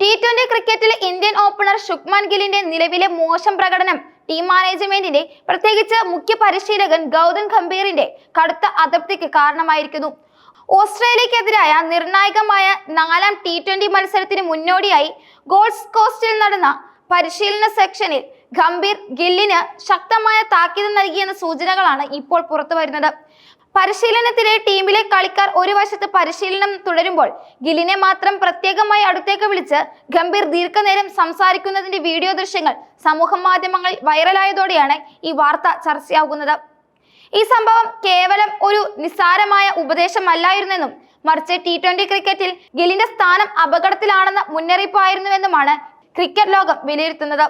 T twenty ക്രിക്കറ്റിൽ Indian opener Shubman ഗില്ലിന്റെ നിലവിലെ മോശം പ്രകടനം ടീം മാനേജ്മെന്റിന്റെ പ്രത്യേകിച്ച് മുഖ്യ പരിശീലകൻ ഗൗതം ഗംഭീറിന്റെ കടുത്ത അതൃപ്തിക്ക് കാരണമായിരിക്കുന്നു. ഓസ്ട്രേലിയക്കെതിരായ നിർണായകമായ നാലാം ടി ട്വന്റി മത്സരത്തിന് മുന്നോടിയായി ഗോൾഡ് കോസ്റ്റിൽ നടന്ന പരിശീലന സെക്ഷനിൽ ഗംഭീർ ഗില്ലിന് ശക്തമായ താക്കീത് നൽകിയെന്ന സൂചനകളാണ് ഇപ്പോൾ പുറത്തു വരുന്നത് പരിശീലനത്തിലെ ടീമിലെ കളിക്കാർ ഒരു വശത്ത് പരിശീലനം തുടരുമ്പോൾ ഗിലിനെ മാത്രം പ്രത്യേകമായി അടുത്തേക്ക് വിളിച്ച് ഗംഭീർ ദീർഘനേരം സംസാരിക്കുന്നതിന്റെ വീഡിയോ ദൃശ്യങ്ങൾ സമൂഹ മാധ്യമങ്ങളിൽ വൈറലായതോടെയാണ് ഈ വാർത്ത ചർച്ചയാകുന്നത്. ഈ സംഭവം കേവലം ഒരു നിസ്സാരമായ ഉപദേശമല്ലായിരുന്നെന്നും മറിച്ച് ടി ട്വന്റി ക്രിക്കറ്റിൽ ഗിലിന്റെ സ്ഥാനം അപകടത്തിലാണെന്ന മുന്നറിയിപ്പായിരുന്നുവെന്നുമാണ് ക്രിക്കറ്റ് ലോകം വിലയിരുത്തുന്നത്.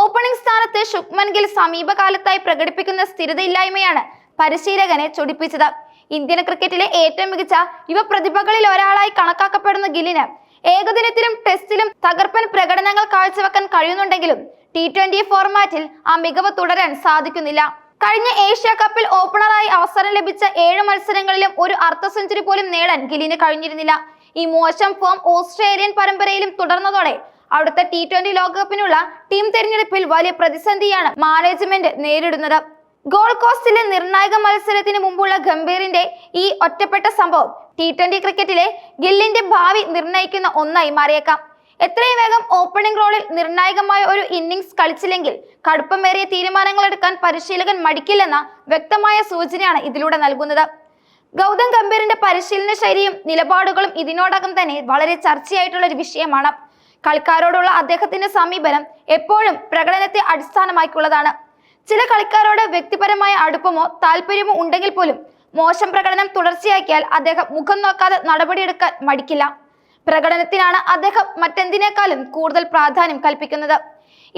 ഓപ്പണിംഗ് സ്ഥാനത്ത് ശുക്മൻ ഗിൽ സമീപകാലത്തായി പ്രകടിപ്പിക്കുന്ന സ്ഥിരതയില്ലായ്മയാണ് പരിശീലകനെ ചൊടിപ്പിച്ചത്. ഇന്ത്യൻ ക്രിക്കറ്റിലെ ഏറ്റവും മികച്ച യുവ പ്രതിഭകളിൽ ഒരാളായി കണക്കാക്കപ്പെടുന്ന ഗില്ലിന് ഏകദിനത്തിലും ടെസ്റ്റിലും തകർപ്പൻ പ്രകടനങ്ങൾ കാഴ്ചവെക്കാൻ കഴിയുന്നുണ്ടെങ്കിലും ടി ട്വന്റി ഫോർമാറ്റിൽ ആ മികവ് തുടരാൻ സാധിക്കുന്നില്ല. കഴിഞ്ഞ ഏഷ്യ കപ്പിൽ ഓപ്പണറായി അവസരം ലഭിച്ച ഏഴ് മത്സരങ്ങളിലും ഒരു അർദ്ധ സെഞ്ചുറി പോലും നേടാൻ ഗില്ലിന് കഴിഞ്ഞിരുന്നില്ല. ഈ മോശം ഫോം ഓസ്ട്രേലിയൻ പരമ്പരയിലും തുടർന്നതോടെ അടുത്ത ടി ട്വന്റി ലോകകപ്പിനുള്ള ടീം തെരഞ്ഞെടുപ്പിൽ വലിയ പ്രതിസന്ധിയാണ് മാനേജ്മെന്റ് നേരിടുന്നത്. ഗോൾഡ് കോസ്റ്റിലെ നിർണായക മത്സരത്തിന് മുമ്പുള്ള ഗംഭീറിന്റെ ഈ ഒറ്റപ്പെട്ട സംഭവം ടി ട്വന്റി ക്രിക്കറ്റിലെ ഗില്ലിന്റെ ഭാവി നിർണയിക്കുന്ന ഒന്നായി മാറിയേക്കാം. എത്രയും വേഗം ഓപ്പണിംഗ് റോളിൽ നിർണായകമായ ഒരു ഇന്നിംഗ്സ് കളിച്ചില്ലെങ്കിൽ കടുപ്പമേറിയ തീരുമാനങ്ങൾ എടുക്കാൻ പരിശീലകൻ മടിക്കില്ലെന്ന വ്യക്തമായ സൂചനയാണ് ഇതിലൂടെ നൽകുന്നത്. ഗൗതം ഗംഭീറിന്റെ പരിശീലന ശൈലിയും നിലപാടുകളും ഇതിനോടകം തന്നെ വളരെ ചർച്ചയായിട്ടുള്ള ഒരു വിഷയമാണ്. കളിക്കാരോടുള്ള അദ്ദേഹത്തിന്റെ സമീപനം എപ്പോഴും പ്രകടനത്തെ അടിസ്ഥാനമാക്കിയുള്ളതാണ്. ചില കളിക്കാരോട് വ്യക്തിപരമായ അടുപ്പമോ താല്പര്യമോ ഉണ്ടെങ്കിൽ പോലും മോശം പ്രകടനം തുടർച്ചയാക്കിയാൽ അദ്ദേഹം മുഖം നോക്കാതെ നടപടിയെടുക്കാൻ മടിക്കില്ല. പ്രകടനത്തിനാണ് അദ്ദേഹം മറ്റെന്തിനേക്കാളും കൂടുതൽ പ്രാധാന്യം കൽപ്പിക്കുന്നത്.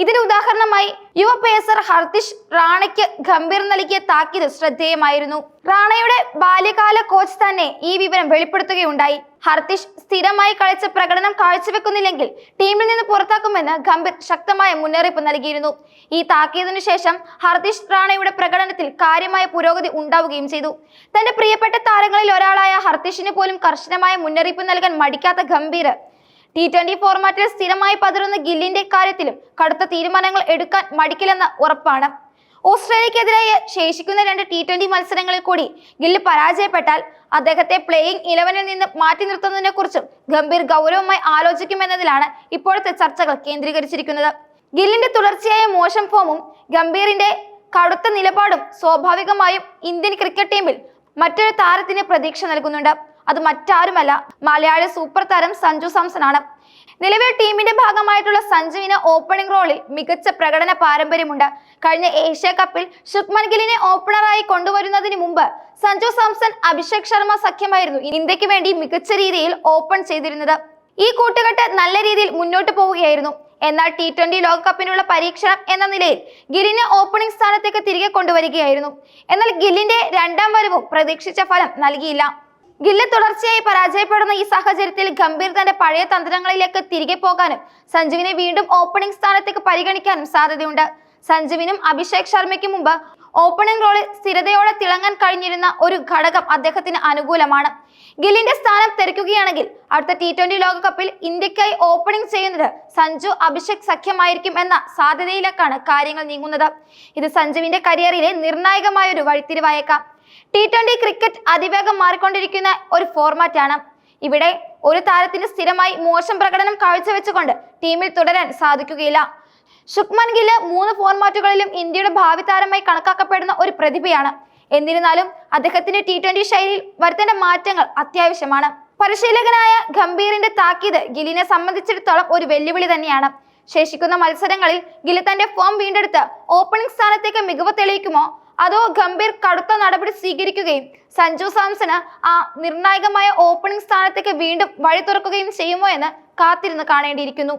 ഇതിന് ഉദാഹരണമായി യുവ പേസർ ഹർദിഷ് റാണയ്ക്ക് ഗംഭീർ നൽകിയ താക്കീത് ശ്രദ്ധേയമായിരുന്നു. റാണയുടെ ബാല്യകാല കോച്ച് തന്നെ ഈ വിവരം വെളിപ്പെടുത്തുകയുണ്ടായി. ഹർദിഷ് സ്ഥിരമായി കളിച്ച പ്രകടനം കാഴ്ചവെക്കുന്നില്ലെങ്കിൽ ടീമിൽ നിന്ന് പുറത്താക്കുമെന്ന് ഗംഭീർ ശക്തമായ മുന്നറിയിപ്പ് നൽകിയിരുന്നു. ഈ താക്കീതിനു ശേഷം ഹർദിഷ് റാണയുടെ പ്രകടനത്തിൽ കാര്യമായ പുരോഗതി ഉണ്ടാവുകയും ചെയ്തു. തന്റെ പ്രിയപ്പെട്ട താരങ്ങളിൽ ഒരാളായ ഹർദിഷിന് പോലും കർശനമായ മുന്നറിയിപ്പ് നൽകാൻ മടിക്കാത്ത ഗംഭീർ ടി ട്വന്റി ഫോർമാറ്റിൽ സ്ഥിരമായി പതറുന്ന ഗില്ലിന്റെ കാര്യത്തിലും കടുത്ത തീരുമാനങ്ങൾ എടുക്കാൻ മടിക്കില്ലെന്ന ഉറപ്പാണ്. ഓസ്ട്രേലിയക്കെതിരായ ശേഷിക്കുന്ന രണ്ട് ടി ട്വന്റി മത്സരങ്ങളിൽ കൂടി ഗില്ല് പരാജയപ്പെട്ടാൽ അദ്ദേഹത്തെ പ്ലേയിങ് ഇലവനിൽ നിന്ന് മാറ്റി നിർത്തുന്നതിനെ കുറിച്ചും ഗംഭീർ ഗൗരവമായി ആലോചിക്കുമെന്നതിലാണ് ഇപ്പോഴത്തെ ചർച്ചകൾ കേന്ദ്രീകരിച്ചിരിക്കുന്നത്. ഗില്ലിന്റെ തുടർച്ചയായ മോശം ഫോമും ഗംഭീറിന്റെ കടുത്ത നിലപാടും സ്വാഭാവികമായും ഇന്ത്യൻ ക്രിക്കറ്റ് ടീമിൽ മറ്റൊരു താരത്തിന് പ്രതീക്ഷ നൽകുന്നുണ്ട്. അത് മറ്റാരുമല്ല. മലയാളി സൂപ്പർ താരം സഞ്ജു സാംസൺ ആണ് നിലവിൽ ടീമിന്റെ ഭാഗമായിട്ടുള്ള സഞ്ജുവിന് ഓപ്പണിംഗ് റോളിൽ മികച്ച പ്രകടന പാരമ്പര്യമുണ്ട്. കഴിഞ്ഞ ഏഷ്യ കപ്പിൽ ശുക്മൻ ഗില്ലിനെ ഓപ്പണറായി കൊണ്ടുവരുന്നതിന് മുമ്പ് സഞ്ജു സാംസൺ അഭിഷേക് ശർമ്മ സഖ്യമായിരുന്നു ഇന്ത്യയ്ക്ക് വേണ്ടി മികച്ച രീതിയിൽ ഓപ്പൺ ചെയ്തിരുന്നത്. ഈ കൂട്ടുകെട്ട് നല്ല രീതിയിൽ മുന്നോട്ട് പോവുകയായിരുന്നു. എന്നാൽ ടി ട്വന്റി ലോകകപ്പിനുള്ള പരീക്ഷണം എന്ന നിലയിൽ ഗില്ലിനെ ഓപ്പണിംഗ് സ്ഥാനത്തേക്ക് തിരികെ കൊണ്ടുവരികയായിരുന്നു. എന്നാൽ ഗില്ലിന്റെ രണ്ടാം വരവും പ്രതീക്ഷിച്ച ഫലം നൽകിയില്ല. ഗില്ല് തുടർച്ചയായി പരാജയപ്പെടുന്ന ഈ സാഹചര്യത്തിൽ ഗംഭീർ തന്റെ പഴയ തന്ത്രങ്ങളിലേക്ക് തിരികെ പോകാനും സഞ്ജുവിനെ വീണ്ടും ഓപ്പണിംഗ് സ്ഥാനത്തേക്ക് പരിഗണിക്കാനും സാധ്യതയുണ്ട്. സഞ്ജുവിനും അഭിഷേക് ശർമ്മയ്ക്കും മുമ്പ് ഓപ്പണിംഗ് റോളിൽ സ്ഥിരതയോടെ തിളങ്ങാൻ കഴിഞ്ഞിരുന്ന ഒരു ഘടകം അദ്ദേഹത്തിന് അനുകൂലമാണ്. ഗില്ലിന്റെ സ്ഥാനം തെറിക്കുകയാണെങ്കിൽ അടുത്ത ടി ട്വന്റി ലോകകപ്പിൽ ഇന്ത്യക്കായി ഓപ്പണിംഗ് ചെയ്യുന്നത് സഞ്ജു അഭിഷേക് സഖ്യമായിരിക്കും എന്ന സാധ്യതയിലേക്കാണ് കാര്യങ്ങൾ നീങ്ങുന്നത്. ഇത് സഞ്ജുവിന്റെ കരിയറിലെ നിർണായകമായ ഒരു വഴിത്തിരിവായേക്കാം. ടി ട്വന്റി ക്രിക്കറ്റ് അതിവേഗം മാറിക്കൊണ്ടിരിക്കുന്ന ഒരു ഫോർമാറ്റ് ആണ്. ഇവിടെ ഒരു താരത്തിന് സ്ഥിരമായി മോശം പ്രകടനം കാഴ്ചവെച്ചുകൊണ്ട് ടീമിൽ തുടരാൻ സാധിക്കുകയില്ല. ശുക്മൻ ഗില്ല് മൂന്ന് ഫോർമാറ്റുകളിലും ഇന്ത്യയുടെ ഭാവി താരമായി കണക്കാക്കപ്പെടുന്ന ഒരു പ്രതിഭയാണ്. എന്നിരുന്നാലും അദ്ദേഹത്തിന്റെ ടി ട്വന്റി ശൈലിയിൽ വരുത്തേണ്ട മാറ്റങ്ങൾ അത്യാവശ്യമാണ്. പരിശീലകനായ ഗംഭീറിന്റെ താക്കീത് ഗിലിനെ സംബന്ധിച്ചിടത്തോളം ഒരു വെല്ലുവിളി തന്നെയാണ്. ശേഷിക്കുന്ന മത്സരങ്ങളിൽ ഗിൽ തന്റെ ഫോം വീണ്ടെടുത്ത് ഓപ്പണിംഗ് സ്ഥാനത്തേക്ക് മികവ് തെളിയിക്കുമോ? അതോ ഗംഭീർ കടുത്ത നടപടി സ്വീകരിക്കുകയും സഞ്ജു സാംസന് ആ നിർണായകമായ ഓപ്പണിംഗ് സ്ഥാനത്തേക്ക് വീണ്ടും വഴി തുറക്കുകയും ചെയ്യുമോ എന്ന് കാത്തിരുന്ന് കാണേണ്ടിയിരിക്കുന്നു.